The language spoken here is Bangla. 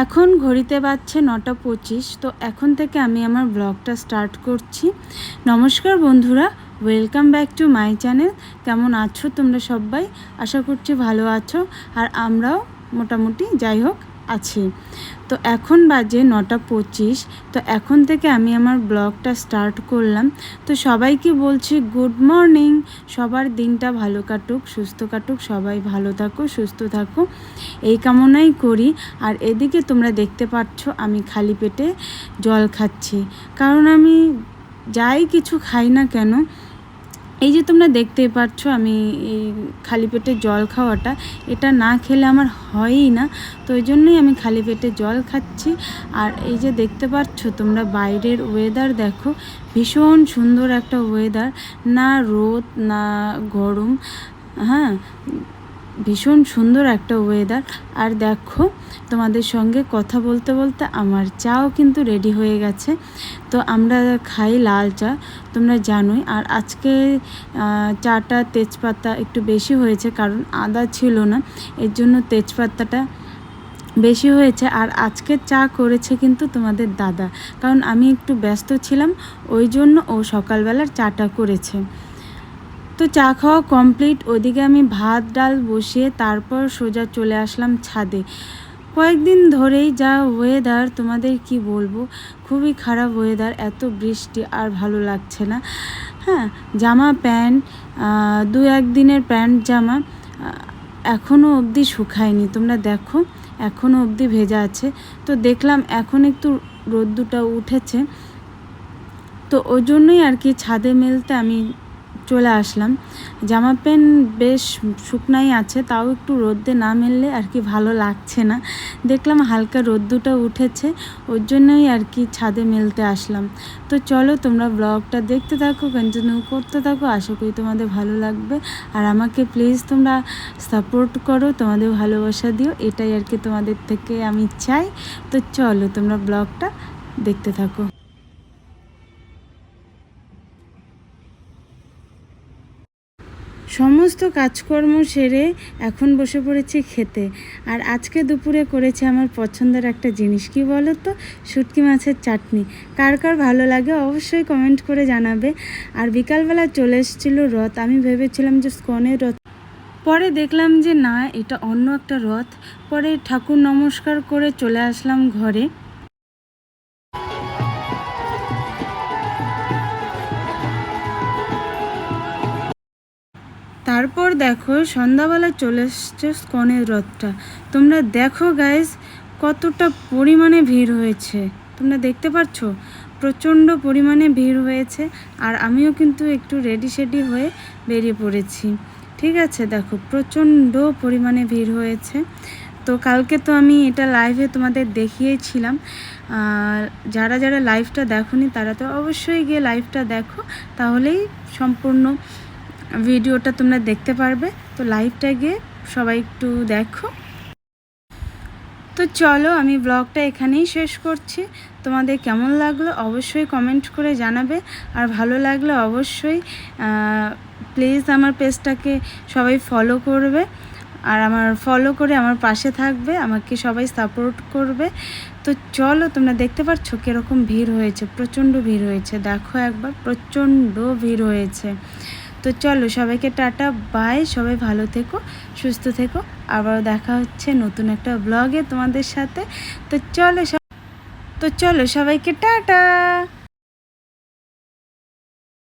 এখন ঘড়িতে বাজছে নটা পঁচিশ, তো এখন থেকে আমি আমার ব্লগটা স্টার্ট করছি। নমস্কার বন্ধুরা, welcome back to my channel. কেমন আছো তোমরা সবাই? আশা করছি ভালো আছো। আর আমরাও মোটামুটি, যাই হোক আছি। তো এখন বাজে নটা পঁচিশ। তো এখন থেকে আমি আমার ব্লগটা স্টার্ট করলাম। তো সবাইকে বলছি গুড মর্নিং। সবার দিনটা ভালো কাটুক, সুস্থ কাটুক, সবাই ভালো থাকো, সুস্থ থাকো। এই কামনাই করি। আর এদিকে তোমরা দেখতে পাচ্ছ আমি খালি পেটে জল খাচ্ছি। কারণ আমি যাই কিছু খাই না কেন এই যে তোমরা দেখতেই পাচ্ছ আমি এই খালি পেটে জল খাওয়াটা, এটা না খেলে আমার হয়ই না, তো ওই জন্যই আমি খালি পেটে জল খাচ্ছি। আর এই যে দেখতে পাচ্ছ তোমরা বাইরের ওয়েদার দেখো, ভীষণ সুন্দর একটা ওয়েদার না রোদ, না গরম হ্যাঁ ভীষণ সুন্দর একটা ওয়েদার আর দেখো, তোমাদের সঙ্গে কথা বলতে বলতে আমার চাও কিন্তু রেডি হয়ে গেছে। তো আমরা খাই লাল চা, তোমরা জানোই। আর আজকে চাটা তেজপাতা একটু বেশি হয়েছে, কারণ আদা ছিল না। এর জন্য তেজপাতাটা বেশি হয়েছে। আর আজকে চা করেছে কিন্তু তোমাদের দাদা। কারণ আমি একটু ব্যস্ত ছিলাম, ওই জন্য ও সকালবেলার চাটা করেছে। তো চা খাওয়া কমপ্লিট ওদিকে আমি ভাত, ডাল বসিয়ে তারপর সোজা চলে আসলাম ছাদে। কয়েকদিন ধরেই যা ওয়েদার তোমাদের কি বলব? খুবই খারাপ ওয়েদার এত বৃষ্টি আর ভালো লাগছে না। হ্যাঁ জামা, প্যান্ট দু একদিনের প্যান্ট জামা এখনও অবধি শুকায়নি। তোমরা দেখো এখনও অবধি ভেজা আছে। তো দেখলাম এখন একটু রোদ্দুটা উঠেছে। তো ওই জন্যই আর কি ছাদে মেলতে আমি চলে আসলাম। জামা প্যান্ট বেশ শুকনাই আছে, তাও একটু রোদ্দে না মেললে আর কি ভালো লাগছে না। দেখলাম হালকা রোদ্দুটা উঠেছে, ওর জন্যই আর কি ছাদে মেলতে আসলাম। তো চলো তোমরা ব্লগটা দেখতে থাকো কন্টিনিউ করতে থাকো, আশা করি তোমাদের ভালো লাগবে। আর আমাকে প্লিজ তোমরা সাপোর্ট করো, তোমাদের ভালোবাসা দিও, এটাই আর কি তোমাদের থেকে আমি চাই। তো চলো তোমরা ব্লগটা দেখতে থাকো। সমস্ত কাজকর্ম সেরে এখন বসে পড়েছি খেতে। আর আজকে দুপুরে করেছে আমার পছন্দের একটা জিনিস। কি বলো তো শুটকি মাছের চাটনি। কার কার ভালো লাগে অবশ্যই কমেন্ট করে জানাবে। আর বিকালবেলা চলে এসেছিল রথ। আমি ভেবেছিলাম যে স্কনের রথ। পরে দেখলাম যে না, এটা অন্য একটা রথ। পরে ঠাকুর নমস্কার করে চলে আসলাম ঘরে। তারপর দেখো সন্ধ্যাবেলা চলে এসছে স্কনের রথটা। তোমরা দেখো গাইজ কতটা পরিমাণে ভিড় হয়েছে। তোমরা দেখতে পাচ্ছ প্রচণ্ড পরিমাণে ভিড় হয়েছে আর আমিও কিন্তু একটু রেডি সেডি হয়ে বেরিয়ে পড়েছি। ঠিক আছে, দেখো প্রচণ্ড পরিমাণে ভিড় হয়েছে। তো কালকে তো আমি এটা লাইভে তোমাদের দেখিয়েছিলাম। যারা যারা লাইভটা দেখোনি তারা তো অবশ্যই গিয়ে লাইভটা দেখো। তাহলেই সম্পূর্ণ ভিডিওটা তোমরা দেখতে পারবে। তো লাইভটা গিয়ে সবাই একটু দেখো। তো চলো আমি ব্লগটা এখানেই শেষ করছি। তোমাদের কেমন লাগল অবশ্যই কমেন্ট করে জানাবে। আর ভালো লাগলে অবশ্যই প্লিজ আমার পেজটাকে সবাই ফলো করবে। আর আমার ফলো করে আমার পাশে থাকবে, আমাকে সবাই সাপোর্ট করবে। তো চলো তোমরা দেখতে পাচ্ছ কীরকম ভিড় হয়েছে, প্রচণ্ড ভিড় হয়েছে। দেখো একবার, প্রচণ্ড ভিড় হয়েছে। তো চলো, সবাইকে টাটা বাই সবাই ভালো থেকো, সুস্থ থেকো। আবারও দেখা হচ্ছে নতুন একটা ব্লগে তোমাদের সাথে। তো চলো তো চলো সবাইকে টাটা!